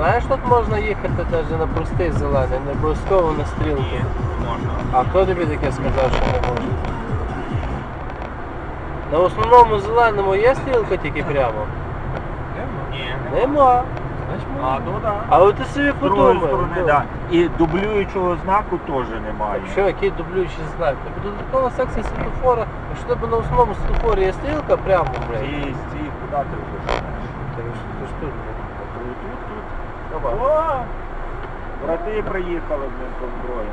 Знаєш, тут можна їхати навіть на простий зелений, не обов'язково на стрілку. Ні, можна. А хто тобі таке сказав, що не можна? На основному зеленому є стрілка тільки прямо? Ні. Нема. А, ну так. Але ти собі З другої подумай. сторони, ну, так. І дублюючого знаку теж немає. Що, який дублюючий знак? Тобі додаткова секція світлофора, якщо тебе на основному світлофорі є стрілка прямо, блядь. Ці, ці, куди ти вже? Ти ж ти ж тут, блядь. Тут, тут, тут. Давай. О! Брати приїхали, блин, по зброї.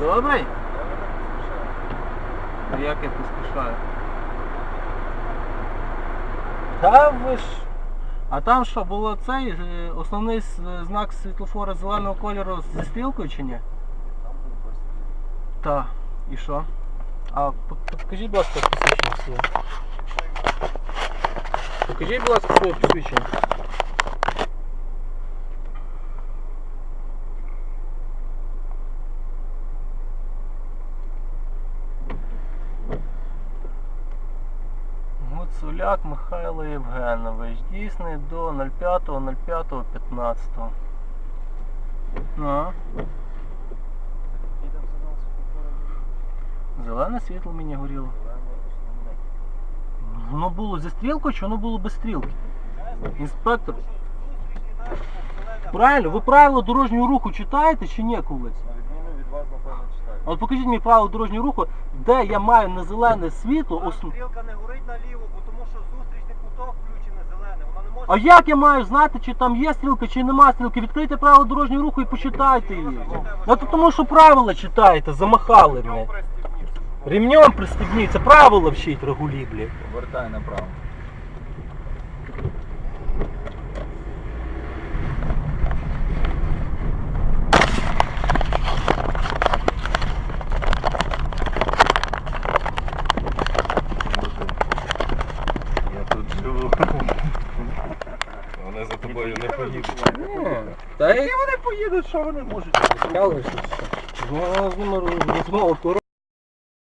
Добрий? А як я поспішаю? Та ви ж. А там що, було цей е, основний с- знак світлофора зеленого кольору зі стрілкою чи ні? Так. І що? А по- покажіть, будь ласка, посвідчення своє. Покажіть, будь ласка, своє посвідчення. Гуцуляк Михайло Євгенович. Дійсний до 05.05.15. Ну. Зелене світло мені горіло. Воно було зі стрілкою чи воно було без стрілки? Інспектор. Правильно, ви правила дорожнього руху читаєте чи ні колись? Відміну від вас, напевно, читаю. От покажіть мені правила дорожнього руху, де я маю на зелене світло. Там стрілка не горить наліво, бо тому що зустрічний куток включене зелене. Вона не може. А як я маю знати, чи там є стрілка, чи нема стрілки? Відкрийте правила дорожнього руху і почитайте її. Ну то тому що правила читаєте, замахали мене. Ремнем пристебніть, це правила вчить регулі, блядь. Повертай направо. Я тут живу. Вони за тобою не поїдуть. Та й Вони поїдуть, що вони можуть? цікаво, що з ними розмова